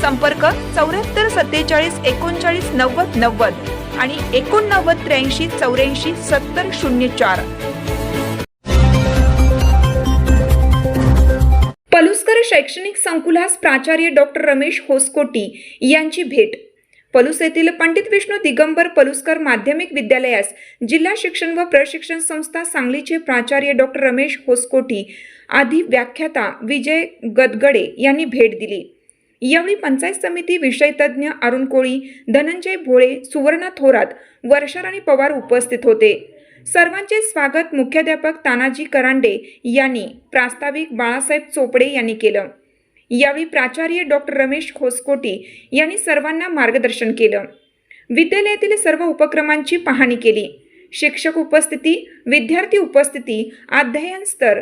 संपर्क चौऱ्याहत्तर सत्तेचाळीस एकोणचाळीस नव्वद नव्वद आणि एकोणनव्वद त्र्याऐंशी चौऱ्याऐंशी सत्तर शून्य चार. पलुसकर शैक्षणिक संकुलास प्राचार्य डॉक्टर रमेश होसकोटी यांची भेट. पलूस येथील पंडित विष्णू दिगंबर पलुसकर माध्यमिक विद्यालयास जिल्हा शिक्षण व प्रशिक्षण संस्था सांगलीचे प्राचार्य डॉक्टर रमेश होसकोटी आदी व्याख्याता विजय गदगडे यांनी भेट दिली. यावेळी पंचायत समिती विषयतज्ञ अरुण कोळी धनंजय भोळे सुवर्णा थोरात वर्षाराणी पवार उपस्थित होते. सर्वांचे स्वागत मुख्याध्यापक तानाजी करांडे यांनी प्रास्ताविक बाळासाहेब चोपडे यांनी केलं. यावेळी प्राचार्य डॉक्टर रमेश खोसकोटी यांनी सर्वांना मार्गदर्शन केलं. विद्यालयातील सर्व उपक्रमांची पाहणी केली. शिक्षक उपस्थिती विद्यार्थी उपस्थिती अध्ययन स्तर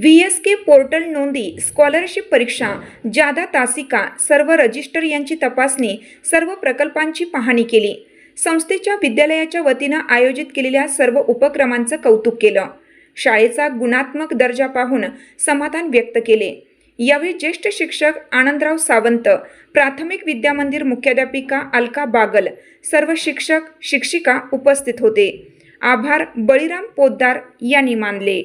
व्ही एस के पोर्टल नोंदी स्कॉलरशिप परीक्षा जादा तासिका सर्व रजिस्टर यांची तपासणी सर्व प्रकल्पांची पाहणी केली. संस्थेच्या विद्यालयाच्या वतीनं आयोजित केलेल्या सर्व उपक्रमांचं कौतुक केलं. शाळेचा गुणात्मक दर्जा पाहून समाधान व्यक्त केले. यावेळी ज्येष्ठ शिक्षक आनंदराव सावंत प्राथमिक विद्यामंदिर मुख्याध्यापिका अलका बागल सर्व शिक्षक शिक्षिका उपस्थित होते. आभार बळीराम पोद्दार यांनी मानले.